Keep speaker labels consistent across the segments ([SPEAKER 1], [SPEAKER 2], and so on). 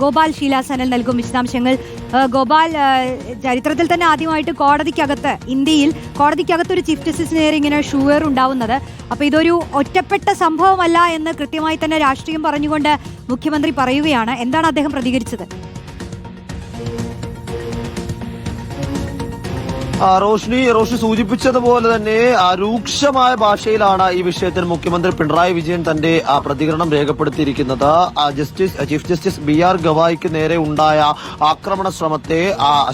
[SPEAKER 1] ഗോപാൽ ശീലാസനൽ നൽകും വിശദാംശങ്ങൾ. ഗോപാൽ ചരിത്രത്തിൽ തന്നെ ആദ്യമായിട്ട് കോടതിക്കകത്ത് ഇന്ത്യയിൽ കോടതിക്കകത്ത് ഒരു ചീഫ് ജസ്റ്റിസിന് നേരെ ഇങ്ങനെ ഷുവർ ഉണ്ടാവുന്നത്. അപ്പോൾ ഇതൊരു ഒറ്റപ്പെട്ട സംഭവമല്ല എന്ന് കൃത്യമായി തന്നെ രാഷ്ട്രീയം പറഞ്ഞുകൊണ്ട് മുഖ്യമന്ത്രി പറയുകയാണ്. എന്താണ് അദ്ദേഹം പ്രതികരിച്ചത്?
[SPEAKER 2] റോഷ്നി റോഷി സൂചിപ്പിച്ചതുപോലെ തന്നെ രൂക്ഷമായ ഭാഷയിലാണ് ഈ വിഷയത്തിൽ മുഖ്യമന്ത്രി പിണറായി വിജയൻ തന്റെ പ്രതികരണം രേഖപ്പെടുത്തിയിരിക്കുന്നത്. Justice chief justice B R ഗവായിക്ക് നേരെ ഉണ്ടായ ആക്രമണ ശ്രമത്തെ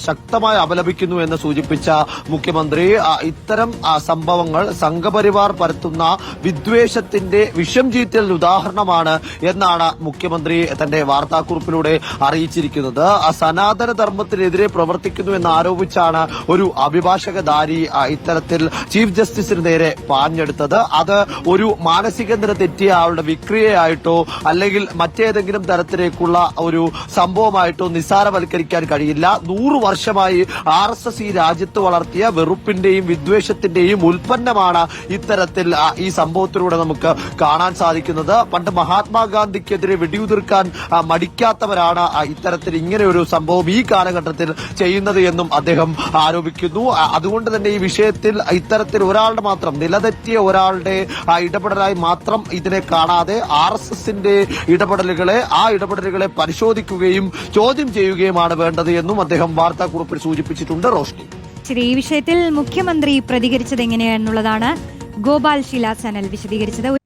[SPEAKER 2] ശക്തമായി അപലപിക്കുന്നു എന്ന് സൂചിപ്പിച്ച മുഖ്യമന്ത്രി ഇത്തരം സംഭവങ്ങൾ സംഘപരിവാർ പരത്തുന്ന വിദ്വേഷത്തിന്റെ വിഷം ചീറ്റലിന് ഉദാഹരണമാണ് എന്നാണ് മുഖ്യമന്ത്രി തന്റെ വാർത്താക്കുറിപ്പിലൂടെ അറിയിച്ചിരിക്കുന്നത്. സനാതന ധർമ്മത്തിനെതിരെ പ്രവർത്തിക്കുന്നു എന്ന് ആരോപിച്ചാണ് ഒരു അഭിഭാഷകധാരി ഇത്തരത്തിൽ ചീഫ് ജസ്റ്റിസിന് നേരെ പാഞ്ഞെടുത്തത്. അത് ഒരു മാനസിക നില തെറ്റിയ ആളുടെ വിക്രിയയായിട്ടോ അല്ലെങ്കിൽ മറ്റേതെങ്കിലും തരത്തിലേക്കുള്ള ഒരു സംഭവമായിട്ടോ നിസ്സാരവൽക്കരിക്കാൻ കഴിയില്ല. നൂറു വർഷമായി ആർ എസ് എസ് ഈ രാജ്യത്ത് വളർത്തിയ വെറുപ്പിന്റെയും വിദ്വേഷത്തിന്റെയും ഉൽപ്പന്നമാണ് ഇത്തരത്തിൽ ഈ സംഭവത്തിലൂടെ നമുക്ക് കാണാൻ സാധിക്കുന്നത്. പണ്ട് മഹാത്മാഗാന്ധിക്കെതിരെ വെടിയുതിർക്കാൻ മടിക്കാത്തവരാണ് ഇത്തരത്തിൽ ഇങ്ങനെ ഒരു സംഭവം ഈ കാലഘട്ടത്തിൽ ചെയ്യുന്നത് എന്നും അദ്ദേഹം ആരോപിക്കുന്നു. ആ, അതുകൊണ്ട് തന്നെ ഈ വിഷയത്തിൽ ഇത്തരത്തിൽ ഒരാളുടെ മാത്രം നിലതെറ്റിയ ഒരാളുടെ ഇടപെടലായി മാത്രം ഇതിനെ കാണാതെ ആർ എസ് എസിന്റെ ഇടപെടലുകളെ ആ ഇടപെടലുകളെ പരിശോധിക്കുകയും ചോദ്യം ചെയ്യുകയുമാണ് വേണ്ടത് എന്നും അദ്ദേഹം വാർത്താക്കുറിപ്പിൽ സൂചിപ്പിച്ചിട്ടുണ്ട് റോഷ്നി.
[SPEAKER 1] ശരി ഈ വിഷയത്തിൽ മുഖ്യമന്ത്രി പ്രതികരിച്ചത് എങ്ങനെയാണെന്നുള്ളതാണ് ഗോപാൽ ചാനൽ വിശദീകരിച്ചത്.